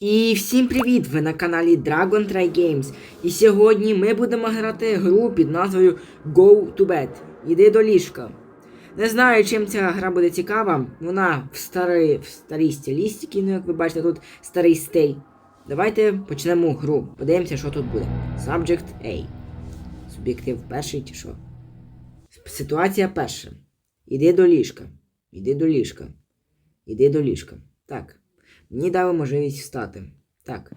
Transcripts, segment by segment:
І всім привіт! Ви на каналі Dragon Try Games. І сьогодні ми будемо грати гру під назвою Go to Bed. Іди до ліжка. Не знаю, чим ця гра буде цікава. Вона в старій, в старій стилістиці, ну як ви бачите, тут старий стиль. Давайте почнемо гру. Подивимося, що тут буде. Subject A. Суб'єктив перший чи що? Ситуація перша. Іди до ліжка. Іди до ліжка. Іди до ліжка. Так. Мені дали можливість встати. Так.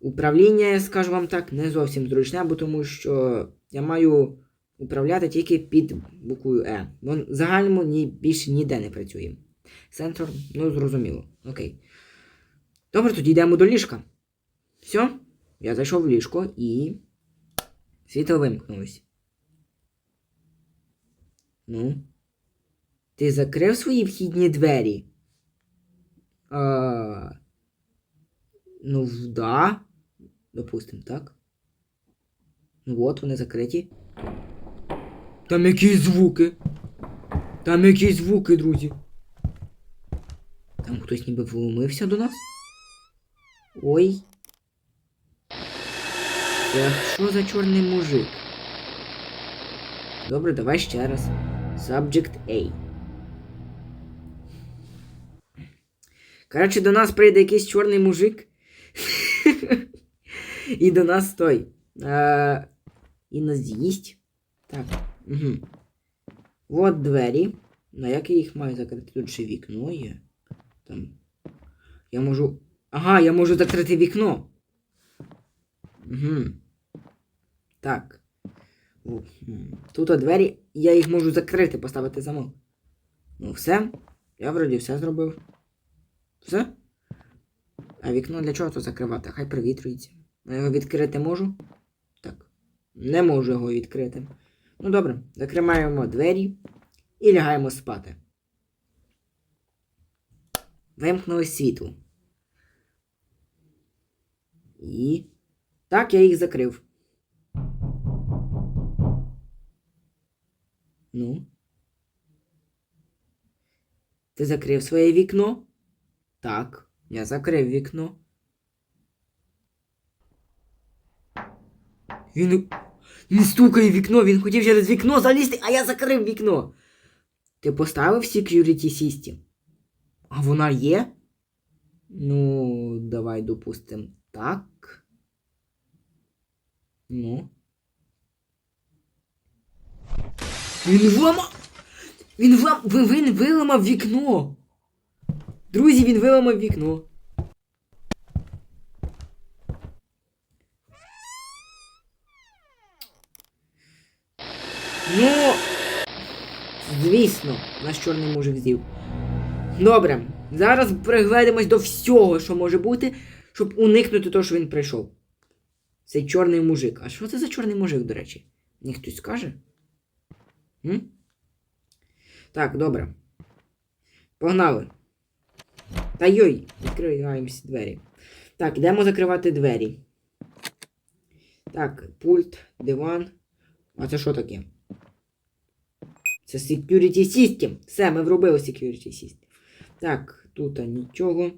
Управління, я скажу вам так, не зовсім зручне, бо тому що я маю управляти тільки під буквою Е. Бо в загальному ні, більше ніде не працює. Сенсор, ну зрозуміло. Окей. Добре, тоді йдемо до ліжка. Все, я зайшов в ліжко і. Світло вимкнулось. Ну. Ти закрив свої вхідні двері? А, ну, да. Допустим, так. Ну от вони закриті. Там якісь звуки. Там якісь звуки, друзі. Там хтось ніби вломився до нас. Ой. Це що за чорний мужик? Добре, давай ще раз. Subject A. Коротше, до нас прийде якийсь чорний мужик. І до нас той. А, і нас з'їсть. Так. Угу. От двері. На як я їх маю закрити? Тут ще вікно є. Там. Я можу. Ага, я можу закрити вікно. Угу. Так. Тут двері, я їх можу закрити, поставити замок. Ну, все. Я вроді все зробив. Все? А вікно для чого то закривати? Хай привітрюється. Я його відкрити можу? Так. Не можу його відкрити. Ну добре, закриваємо двері і лягаємо спати. Вимкнули світло. І. Так, я їх закрив. Ну. Ти закрив своє вікно? Так, я закрив вікно. Він не стукає вікно, він хотів через вікно залізти, а я закрив вікно. Ти поставив Security System? А вона є? Ну, давай допустимо так. Ну. Він вламав. Він влам... ви- Він виламав вікно. Друзі, він виламав вікно. Ну, звісно, наш чорний мужик з'їв. Добре, зараз пригледимось до всього, що може бути, щоб уникнути того, що він прийшов. Цей чорний мужик. А що це за чорний мужик, до речі? Мені хтось скаже? М? Так, добре. Погнали. Та йой, відкриваємося двері. Так, йдемо закривати двері. Так, пульт, диван. А це що таке? Це Security System. Все, ми вробили Security System. Так, тут нічого.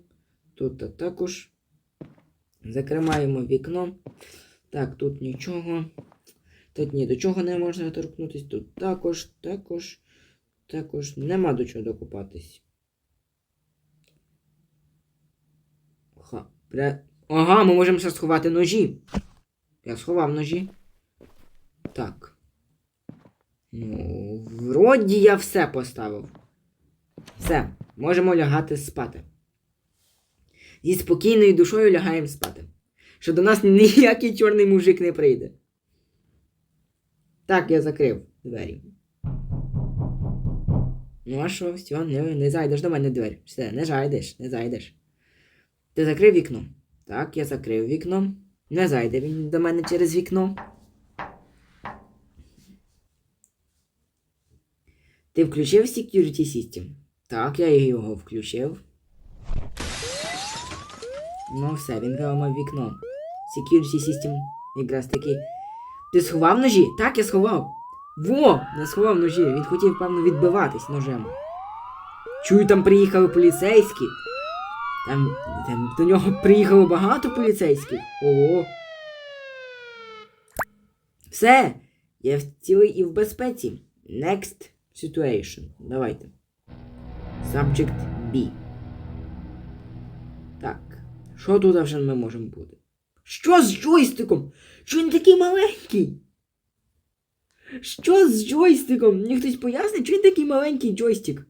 Тут також. Закриваємо вікно. Так, тут нічого. Тут ні до чого не можна торкнутися. Тут також, також, також. Нема до чого докупатись. Ха. Ага, ми можемо ще сховати ножі. Я сховав ножі. Так. Ну, вроді я все поставив. Все, можемо лягати спати. Зі спокійною душою лягаємо спати. Що до нас ніякий чорний мужик не прийде. Так, я закрив двері. Ну а що, все, не, не зайдеш до мене двері. Все, не зайдеш, не зайдеш. Ти закрив вікно? Так, я закрив вікно. Не зайде він до мене через вікно. Ти включив Security System? Так, я його включив. Ну все, він виламав вікно. Security System якраз таки. Ти сховав ножі? Так, я сховав. Во! Не сховав ножі. Він хотів, певно, відбиватись ножем. Чую, там приїхали поліцейські. Там, там до нього приїхало багато поліцейських. Ого. Все. Я в цілий і в безпеці. Next situation. Давайте. Subject B. Так. Що тут вже ми можемо бути? Що з джойстиком? Що він такий маленький? Що з джойстиком? Мені хтось пояснить, що він такий маленький джойстик?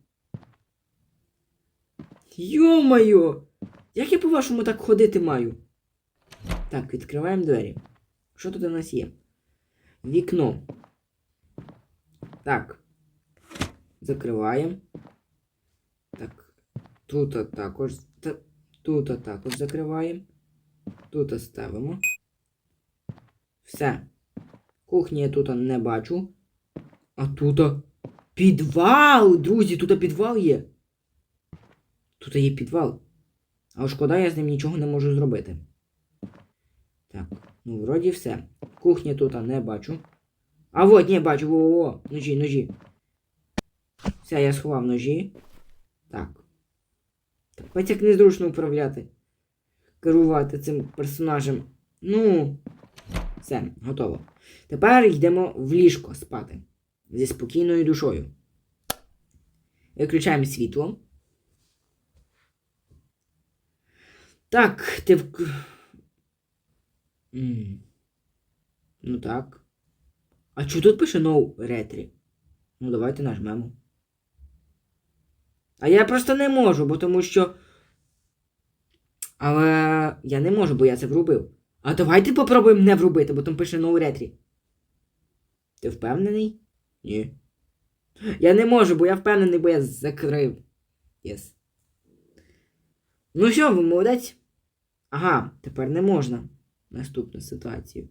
Йо-моє! Як я по-вашому так ходити маю? Так, відкриваємо двері. Що тут у нас є? Вікно. Так. Закриваємо. Так. Тут також. та- Тут також закриваємо. Тут ставимо. Все. Кухні я тут не бачу. А тут підвал! Друзі, тут підвал є. Тут є підвал. Але шкода, я з ним нічого не можу зробити. Так, ну вроді все. Кухні тут не бачу. А вот, ні, бачу, во-во-во. Ножі, ножі. Все, я сховав ножі. Так. Так, бать як незручно управляти. Керувати цим персонажем. Ну. Все, готово. Тепер йдемо в ліжко спати. Зі спокійною душою. Виключаємо світло. Так, ти в. М. Ну так. А чого тут пише No Retry? Ну, давайте нажмемо. А я просто не можу, бо тому що. Але я не можу, бо я це врубив. А давайте попробуємо не врубити, бо там пише No Retry. Ти впевнений? Ні. Я не можу, бо я впевнений, бо я закрив. Єс. Ну що, ви молодець? Ага, тепер не можна. Наступну ситуацію.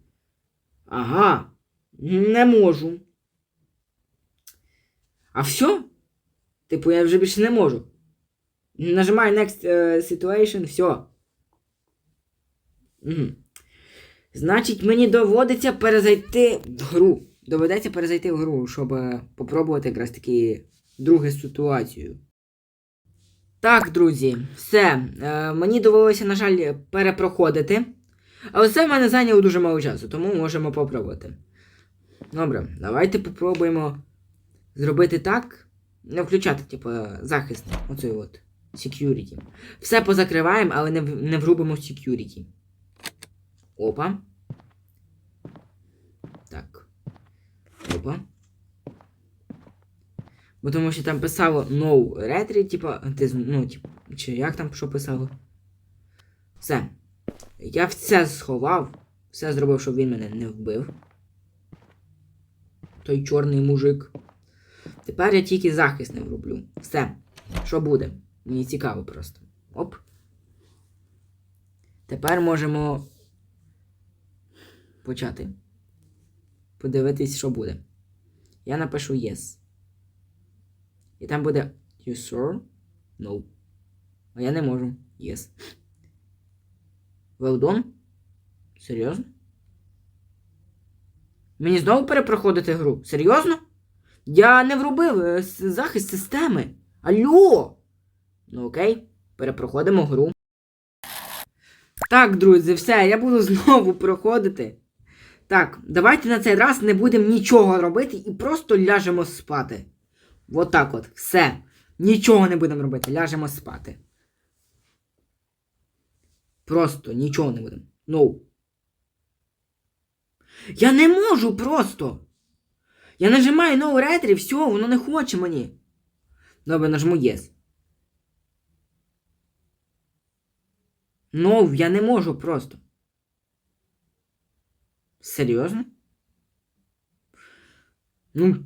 Ага. Не можу. А все? Типу, я вже більше не можу. Нажимаю Next е, Situation, все. Угу. Значить, мені доводиться перезайти в гру. Доведеться перезайти в гру, щоб е, попробувати якраз таки другу ситуацію. Так, друзі, все. Е, мені довелося, на жаль, перепроходити. Але це в мене зайняло дуже мало часу, тому можемо попробувати. Добре, давайте попробуємо зробити так. Не включати, типу, захист. Оцей от. Security. Все позакриваємо, але не, не врубимо security. Опа. Так. Опа. Бо тому що там писало no retry, типа, ти, ну, типа, чи як там що писало? Все. Я все сховав, все зробив, щоб він мене не вбив. Той чорний мужик. Тепер я тільки захист не вроблю. Все. Що буде? Мені цікаво просто. Оп. Тепер можемо почати. Подивитись, що буде. Я напишу yes. І там буде You sure? No. А я не можу. Yes. Well done? Серйозно? Мені знову перепроходити гру? Серйозно? Я не врубив е, захист системи. Алло! Ну окей, перепроходимо гру. Так, друзі, все, я буду знову проходити. Так, давайте на цей раз не будемо нічого робити і просто ляжемо спати. От так от, все. Нічого не будемо робити, ляжемо спати. Просто нічого не будемо. Ну. Я не можу просто. Я нажимаю No Retry, все, воно не хоче мені. Добре, нажму Yes. No, я не можу просто. Серйозно? Ну,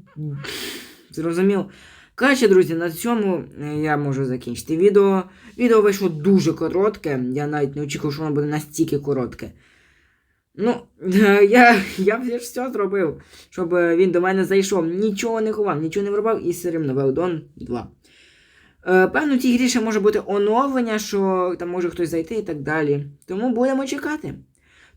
зрозуміло. Коротше, друзі, на цьому е, я можу закінчити відео. Відео вийшло дуже коротке. Я навіть не очікував, що воно буде настільки коротке. Ну, я, я ж все зробив, щоб е, він до мене зайшов. Нічого не ховав, нічого не врубав і все рівно Велдон 2. Е, певно, в цій грі ще може бути оновлення, що там може хтось зайти і так далі. Тому будемо чекати.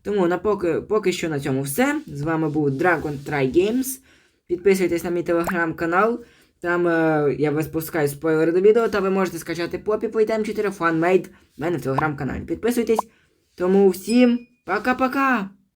Тому на поки, поки що на цьому все. З вами був Dragon Try Games. Підписуйтесь на мій телеграм-канал. Там е, я випускаю спойлери до відео, та ви можете скачати попі по ітем 4 фанмейд в мене в телеграм-каналі. Підписуйтесь. Тому всім пока-пока!